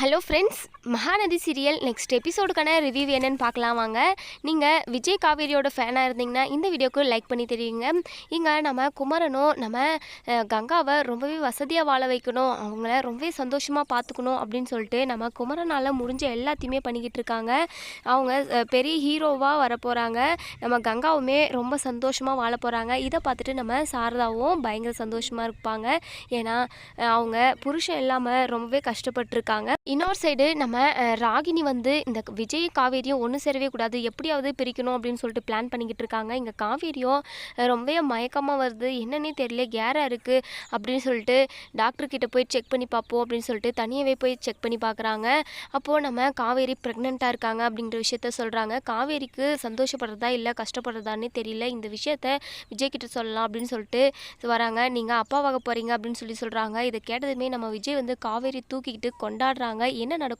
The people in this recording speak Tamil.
Hello friends Mahanadi serial next எபிசோடுக்கான review என்னன்னு பார்க்கலாம் வாங்க. நீங்கள் விஜய் காவேரியோட ஃபேனாக இருந்தீங்கன்னா இந்த வீடியோக்கு லைக் பண்ணி தெரியுங்க. இங்கே நம்ம குமரனும் நம்ம கங்காவை ரொம்பவே வசதியாக வாழ வைக்கணும். அவங்கள ரொம்பவே சந்தோஷமாக பார்த்துக்கணும் அப்படின்னு சொல்லிட்டு நம்ம குமரனால் முடிஞ்ச எல்லாத்தையுமே பண்ணிக்கிட்டு இருக்காங்க. அவங்க பெரிய ஹீரோவாக வர போகிறாங்க நம்ம கங்காவுமே ரொம்ப சந்தோஷமாக வாழ போகிறாங்க இதை பார்த்துட்டு நம்ம சாரதாவும் பயங்கர சந்தோஷமாக இருப்பாங்க. ஏன்னா அவங்க புருஷன் இல்லாமல் ரொம்பவே கஷ்டப்பட்டிருக்காங்க. இன்னொரு சைடு நம்ம ராகினி வந்து இந்த விஜய் காவேரியும் ஒன்று சேரவே கூடாது எப்படியாவது பிரிக்கணும் அப்படின்னு சொல்லிட்டு பிளான் பண்ணிக்கிட்டு இருக்காங்க. இங்கே காவேரியும் ரொம்பவே மயக்கமாக வருது. என்னன்னே தெரியல கேராக இருக்குது அப்படின்னு சொல்லிட்டு டாக்டர்கிட்ட போய் செக் பண்ணி பார்ப்போம் அப்படின்னு சொல்லிட்டு தனியாகவே போய் செக் பண்ணி பார்க்குறாங்க. அப்போது நம்ம காவேரி ப்ரெக்னெண்ட்டாக இருக்காங்க அப்படிங்கிற விஷயத்த சொல்கிறாங்க காவேரிக்கு சந்தோஷப்படுறதா இல்லை கஷ்டப்படுறதான்னு தெரியல. இந்த விஷயத்த விஜய்கிட்ட சொல்லலாம் அப்படின்னு சொல்லிட்டு வராங்க. நீங்கள் அப்பாவாக போகிறீங்க அப்படின்னு சொல்லி சொல்கிறாங்க இதை கேட்டதுமே நம்ம விஜய் வந்து காவேரி தூக்கிக்கிட்டு கொண்டாடுறாங்க. என்ன நடக்கும்